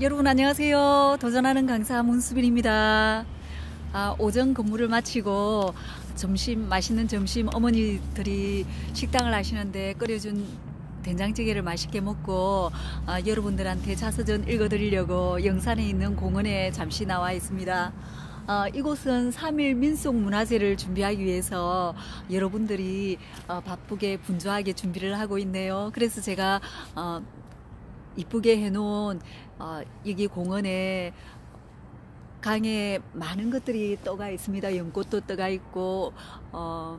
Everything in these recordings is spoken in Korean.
여러분 안녕하세요. 도전하는 강사 문수빈입니다. 아, 오전 근무를 마치고 점심 맛있는 점심 어머니들이 식당을 하시는데 끓여준 된장찌개를 맛있게 먹고 아, 여러분들한테 자서전 읽어드리려고 영산에 있는 공원에 잠시 나와 있습니다. 어, 이곳은 3일 민속문화제를 준비하기 위해서 여러분들이 어, 바쁘게 분주하게 준비를 하고 있네요. 그래서 제가 어, 이쁘게 해놓은 어, 여기 공원에 강에 많은 것들이 떠가 있습니다. 연꽃도 떠가 있고 어,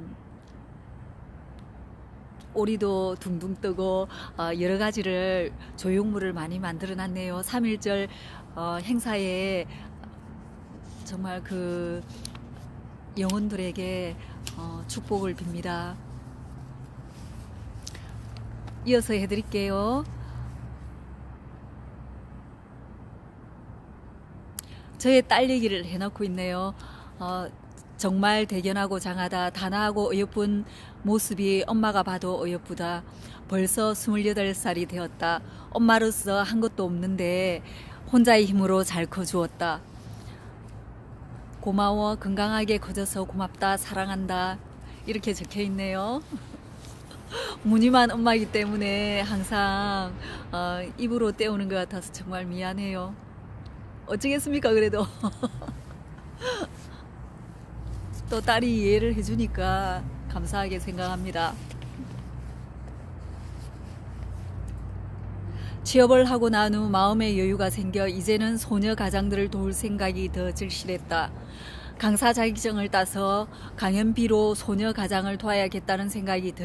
오리도 둥둥 뜨고 어, 여러 가지를 조형물을 많이 만들어 놨네요. 3.1절 어, 행사에 정말 그 영혼들에게 어, 축복을 빕니다. 이어서 해드릴게요. 저의 딸 얘기를 해놓고 있네요. 어, 정말 대견하고 장하다, 단아하고 어여쁜 모습이 엄마가 봐도 어여쁘다. 벌써 28살이 되었다. 엄마로서 한 것도 없는데 혼자의 힘으로 잘 커주었다. 고마워, 건강하게 커져서 고맙다, 사랑한다. 이렇게 적혀 있네요. 무늬만 엄마이기 때문에 항상 어, 입으로 떼우는 것 같아서 정말 미안해요. 어쩌겠습니까, 그래도. 또 딸이 이해를 해주니까 감사하게 생각합니다. 취업을 하고 난 후 마음의 여유가 생겨 이제는 소녀 가장들을 도울 생각이 더 절실했다. 강사 자격증을 따서 강연비로 소녀 가장을 도와야겠다는 생각이 더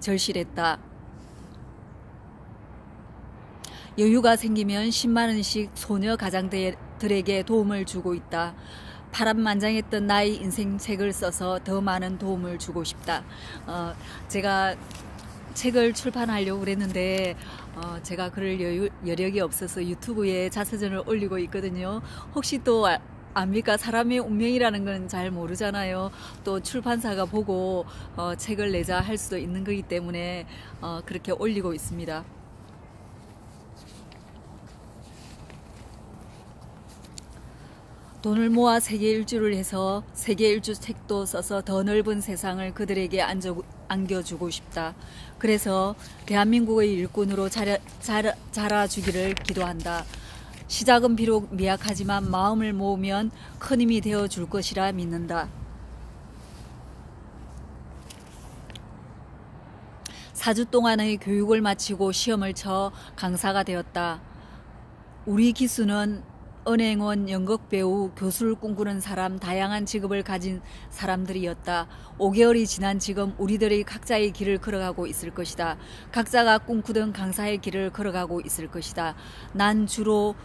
절실했다. 여유가 생기면 10만 원씩 소녀 가장들에게 도움을 주고 있다. 파란만장했던 나의 인생 책을 써서 더 많은 도움을 주고 싶다. 어, 제가 책을 출판하려고 그랬는데 어, 제가 그럴 여유, 여력이 없어서 유튜브에 자서전을 올리고 있거든요. 혹시 또 아, 압니까? 사람의 운명이라는 건 잘 모르잖아요. 또 출판사가 보고 어, 책을 내자 할 수도 있는 거기 때문에 어, 그렇게 올리고 있습니다. 돈을 모아 세계 일주를 해서 세계 일주 책도 써서 더 넓은 세상을 그들에게 안겨, 안겨주고 싶다. 그래서 대한민국의 일꾼으로 자라, 자라, 자라주기를 기도한다. 시작은 비록 미약하지만 마음을 모으면 큰 힘이 되어 줄 것이라 믿는다. 사주 동안의 교육을 마치고 시험을 쳐 강사가 되었다. 우리 기수는 은행원, 연극 배우, 교수를 꿈꾸는 사람, 다양한 직업을 가진 사람들이었다. 5개월이 지난 지금 우리들이 각자의 길을 걸어가고 있을 것이다. 각자가 꿈꾸던 강사의 길을 걸어가고 있을 것이다. 난 주로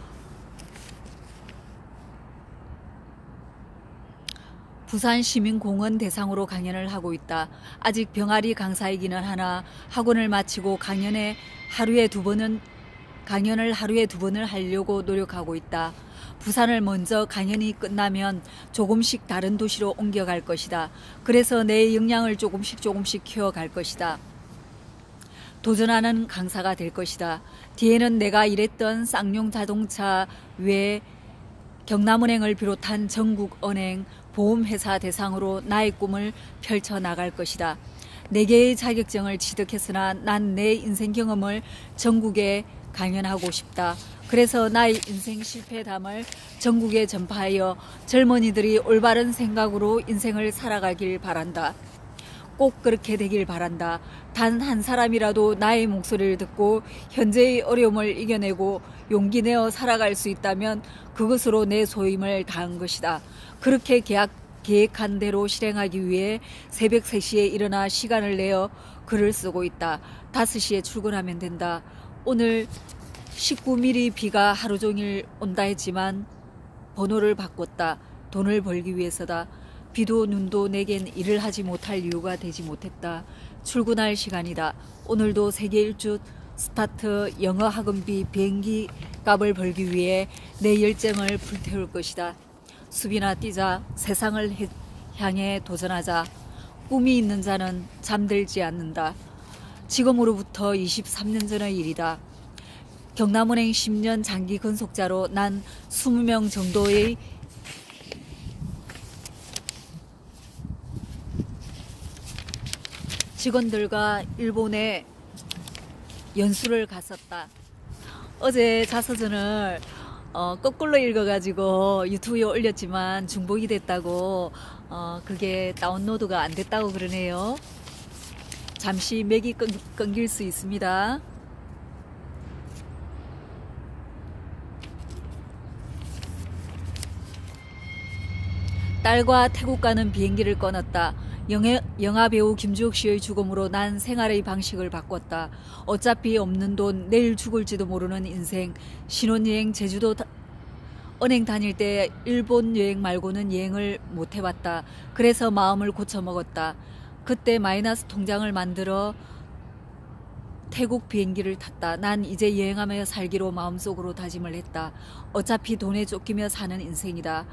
부산시민공원 대상으로 강연을 하고 있다. 아직 병아리 강사이기는 하나 학원을 마치고 강연에 하루에 두 번은 강연을 하루에 두 번을 하려고 노력하고 있다. 부산을 먼저 강연이 끝나면 조금씩 다른 도시로 옮겨갈 것이다. 그래서 내 역량을 조금씩 조금씩 키워갈 것이다. 도전하는 강사가 될 것이다. 뒤에는 내가 일했던 쌍용 자동차 외 경남은행을 비롯한 전국 은행, 보험회사 대상으로 나의 꿈을 펼쳐나갈 것이다. 네 개의 자격증을 취득했으나 난 내 인생 경험을 전국에 강연하고 싶다. 그래서 나의 인생 실패 담을 전국에 전파하여 젊은이들이 올바른 생각으로 인생을 살아가길 바란다. 꼭 그렇게 되길 바란다. 단 한 사람이라도 나의 목소리를 듣고 현재의 어려움을 이겨내고 용기 내어 살아갈 수 있다면 그것으로 내 소임을 다한 것이다. 그렇게 계약, 계획한 대로 실행하기 위해 새벽 3시에 일어나 시간을 내어 글을 쓰고 있다. 5시에 출근하면 된다. 오늘 19mm 비가 하루 종일 온다 했지만 번호를 바꿨다. 돈을 벌기 위해서다. 비도 눈도 내겐 일을 하지 못할 이유가 되지 못했다. 출근할 시간이다. 오늘도 세계 일주 스타트 영어 학원비 비행기 값을 벌기 위해 내 열정을 불태울 것이다. 수비나 뛰자 세상을 향해 도전하자. 꿈이 있는 자는 잠들지 않는다. 지금으로부터 23년 전의 일이다. 경남은행 10년 장기 근속자로 난 20명 정도의 직원들과 일본에 연수를 갔었다. 어제 자서전을 어, 거꾸로 읽어가지고 유튜브에 올렸지만 중복이 됐다고 어, 그게 다운로드가 안 됐다고 그러네요. 잠시 맥이 끊, 끊길 수 있습니다. 딸과 태국 가는 비행기를 끊었다. 영애, 영화 배우 김주혁 씨의 죽음으로 난 생활의 방식을 바꿨다. 어차피 없는 돈, 내일 죽을지도 모르는 인생, 신혼여행 제주도 다, 은행 다닐 때 일본 여행 말고는 여행을 못 해봤다. 그래서 마음을 고쳐먹었다. 그때 마이너스 통장을 만들어 태국 비행기를 탔다. 난 이제 여행하며 살기로 마음속으로 다짐을 했다. 어차피 돈에 쫓기며 사는 인생이다.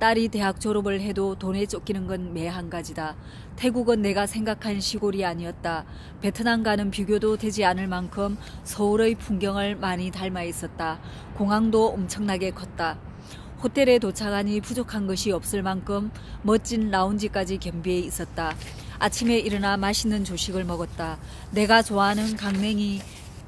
딸이 대학 졸업을 해도 돈에 쫓기는 건 매한 가지다. 태국은 내가 생각한 시골이 아니었다. 베트남과는 비교도 되지 않을 만큼 서울의 풍경을 많이 닮아 있었다. 공항도 엄청나게 컸다. 호텔에 도착하니 부족한 것이 없을 만큼 멋진 라운지까지 겸비해 있었다. 아침에 일어나 맛있는 조식을 먹었다. 내가 좋아하는 강냉이,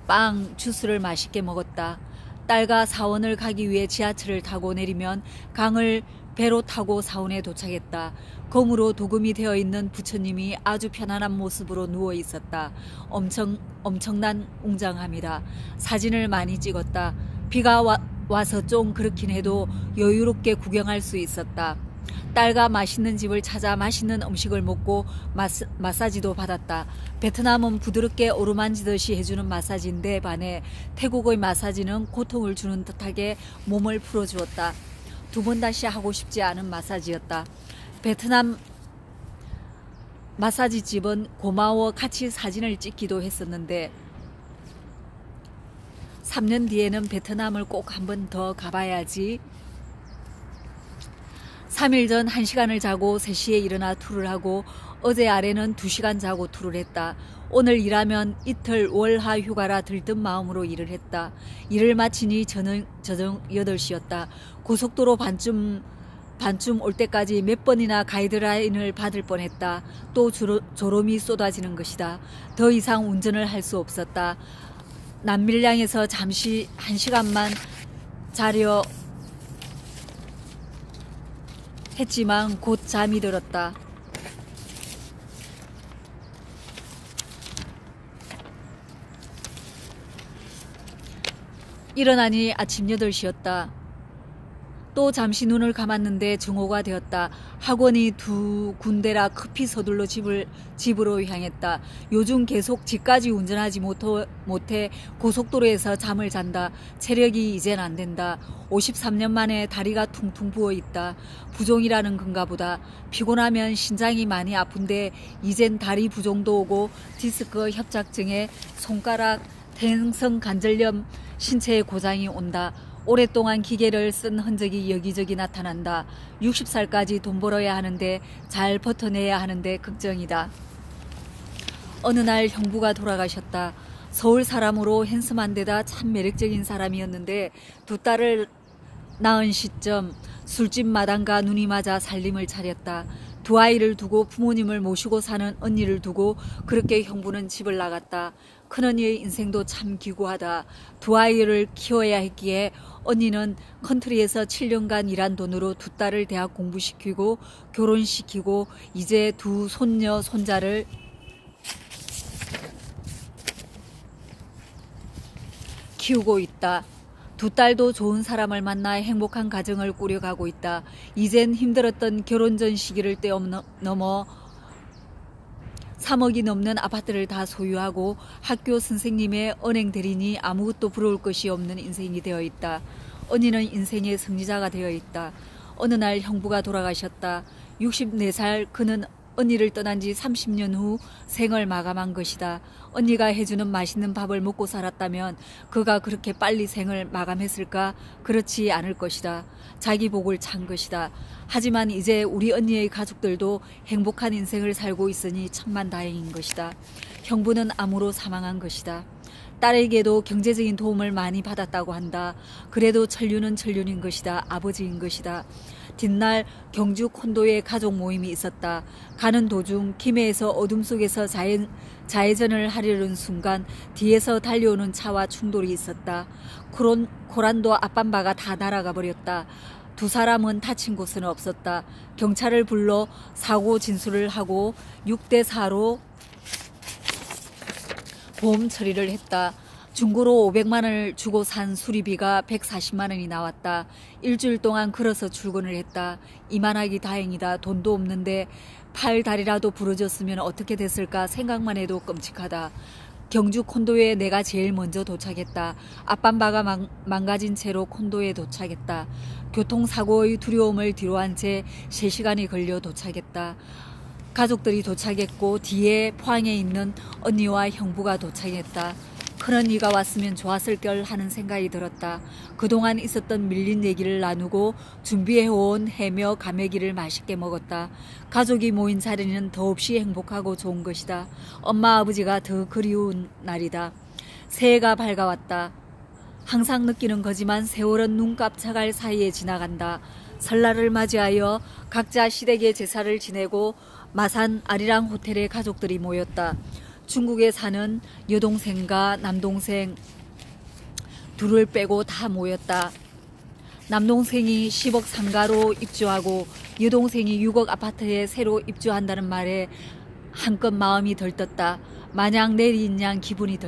빵, 주스를 맛있게 먹었다. 딸과 사원을 가기 위해 지하철을 타고 내리면 강을 배로 타고 사원에 도착했다. 검으로 도금이 되어 있는 부처님이 아주 편안한 모습으로 누워 있었다. 엄청 엄청난 웅장함이다. 사진을 많이 찍었다. 비가 와, 와서 좀 그렇긴 해도 여유롭게 구경할 수 있었다. 딸과 맛있는 집을 찾아 맛있는 음식을 먹고 마스, 마사지도 받았다. 베트남은 부드럽게 오르만지듯이 해주는 마사지인데 반해 태국의 마사지는 고통을 주는 듯하게 몸을 풀어주었다. 두 번 다시 하고 싶지 않은 마사지였다. 베트남 마사지 집은 고마워 같이 사진을 찍기도 했었는데 3년 뒤에는 베트남을 꼭 한 번 더 가봐야지. 3일 전 1시간을 자고 3시에 일어나 투를 하고 어제 아래는 2시간 자고 투를 했다. 오늘 일하면 이틀 월하 휴가라 들뜬 마음으로 일을 했다. 일을 마치니 저는 저녁 8시였다. 고속도로 반쯤 반쯤 올 때까지 몇 번이나 가이드라인을 받을 뻔했다. 또 조로, 조롬이 쏟아지는 것이다. 더 이상 운전을 할 수 없었다. 남밀량에서 잠시 한 시간만 자려 했지만 곧 잠이 들었다. 일어나니 아침 8시였다. 또 잠시 눈을 감았는데 정오가 되었다. 학원이 두 군데라 급히 서둘러 집을, 집으로 향했다. 요즘 계속 집까지 운전하지 못해, 고속도로에서 잠을 잔다. 체력이 이젠 안 된다. 53년 만에 다리가 퉁퉁 부어 있다. 부종이라는 건가 보다. 피곤하면 신장이 많이 아픈데 이젠 다리 부종도 오고 디스크 협착증에 손가락 대성 관절염 신체에 고장이 온다. 오랫동안 기계를 쓴 흔적이 여기저기 나타난다. 60살까지 돈 벌어야 하는데 잘 버텨내야 하는데 걱정이다. 어느 날 형부가 돌아가셨다. 서울 사람으로 핸섬한 데다 참 매력적인 사람이었는데 두 딸을 낳은 시점 술집 마당과 눈이 맞아 살림을 차렸다. 두 아이를 두고 부모님을 모시고 사는 언니를 두고 그렇게 형부는 집을 나갔다. 큰언니의 인생도 참 기구하다. 두 아이를 키워야 했기에 언니는 컨트리에서 7년간 일한 돈으로 두 딸을 대학 공부시키고 결혼시키고 이제 두 손녀, 손자를 키우고 있다. 두 딸도 좋은 사람을 만나 행복한 가정을 꾸려가고 있다. 이젠 힘들었던 결혼 전 시기를 떼어넘어 3억이 넘는 아파트를 다 소유하고 학교 선생님의 은행 대리니 아무것도 부러울 것이 없는 인생이 되어 있다. 언니는 인생의 승리자가 되어 있다. 어느 날 형부가 돌아가셨다. 64살 그는 언니를 떠난 지 30년 후 생을 마감한 것이다. 언니가 해주는 맛있는 밥을 먹고 살았다면 그가 그렇게 빨리 생을 마감했을까? 그렇지 않을 것이다. 자기 복을 찬 것이다. 하지만 이제 우리 언니의 가족들도 행복한 인생을 살고 있으니 천만 다행인 것이다. 형부는 암으로 사망한 것이다. 딸에게도 경제적인 도움을 많이 받았다고 한다. 그래도 천류는 천륜인 것이다. 아버지인 것이다. 뒷날 경주 콘도에 가족 모임이 있었다. 가는 도중 김해에서 어둠 속에서 자해, 좌회전을 하려는 순간 뒤에서 달려오는 차와 충돌이 있었다. 코론, 코란도 앞반바가 다 날아가 버렸다. 두 사람은 다친 곳은 없었다. 경찰을 불러 사고 진술을 하고 6대 4로 보험 처리를 했다. 중고로 500만 원을 주고 산 수리비가 140만 원이 나왔다. 일주일 동안 걸어서 출근을 했다. 이만하기 다행이다. 돈도 없는데 팔 다리라도 부러졌으면 어떻게 됐을까 생각만 해도 끔찍하다. 경주 콘도에 내가 제일 먼저 도착했다. 앞반바가 망, 망가진 채로 콘도에 도착했다. 교통사고의 두려움을 뒤로한 채 3시간이 걸려 도착했다. 가족들이 도착했고 뒤에 포항에 있는 언니와 형부가 도착했다. 큰언니가 왔으면 좋았을 걸 하는 생각이 들었다. 그동안 있었던 밀린 얘기를 나누고 준비해온 해며 가메기를 맛있게 먹었다. 가족이 모인 자리는 더없이 행복하고 좋은 것이다. 엄마 아버지가 더 그리운 날이다. 새해가 밝아왔다. 항상 느끼는 거지만 세월은 눈 깜짝할 사이에 지나간다. 설날을 맞이하여 각자 시댁의 제사를 지내고 마산 아리랑 호텔에 가족들이 모였다. 중국에 사는 여동생과 남동생 둘을 빼고 다 모였다. 남동생이 10억 상가로 입주하고 여동생이 6억 아파트에 새로 입주한다는 말에 한껏 마음이 들떴다. 마냥 내린 양 기분이 들